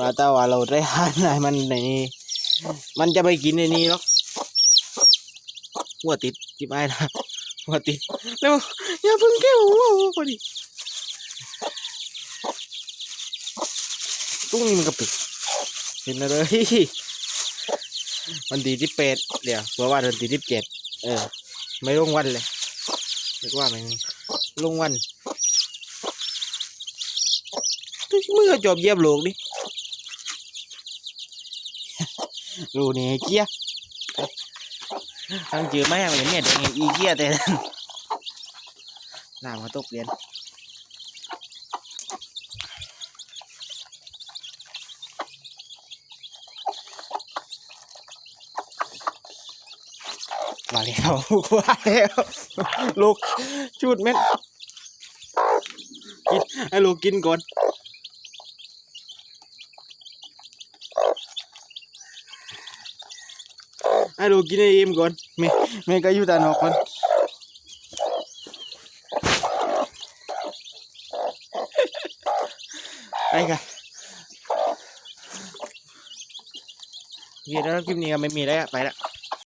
ว่าแต่ว่าเราได้หานไหนมันในนี้มันจะไปกินในนี้หรอกหัวติดจิบไอ้นะหัวติดแล้วอย่าเพึ่งแก้วพอดีตุ้งนี่มันก็ปิดเห็นเลยวันที่ที่เป็ดเดี๋ยวเพราะว่าวันที่ที่เจ็ดเออ ไม่ลงวันเลยเรียกว่ามันลงวันเมื่อจบเยียบโลกดิ รูนี่เกี้ยตั้งจือไม่เหมือนเนี่ยเด็กอีเกี้ยแต่น้ำมาตกเรียนมาแล้วมาแล้วลูกชุดเม็ดกินให้ลูกกินก่อน ให้ลูกกินให้อิ่มก่อนแม่แม่ก็อยู่ตานอกก่อนไปกันโอเคแล้วคลิปนี้ก็ไม่มีแล้วอะไปละ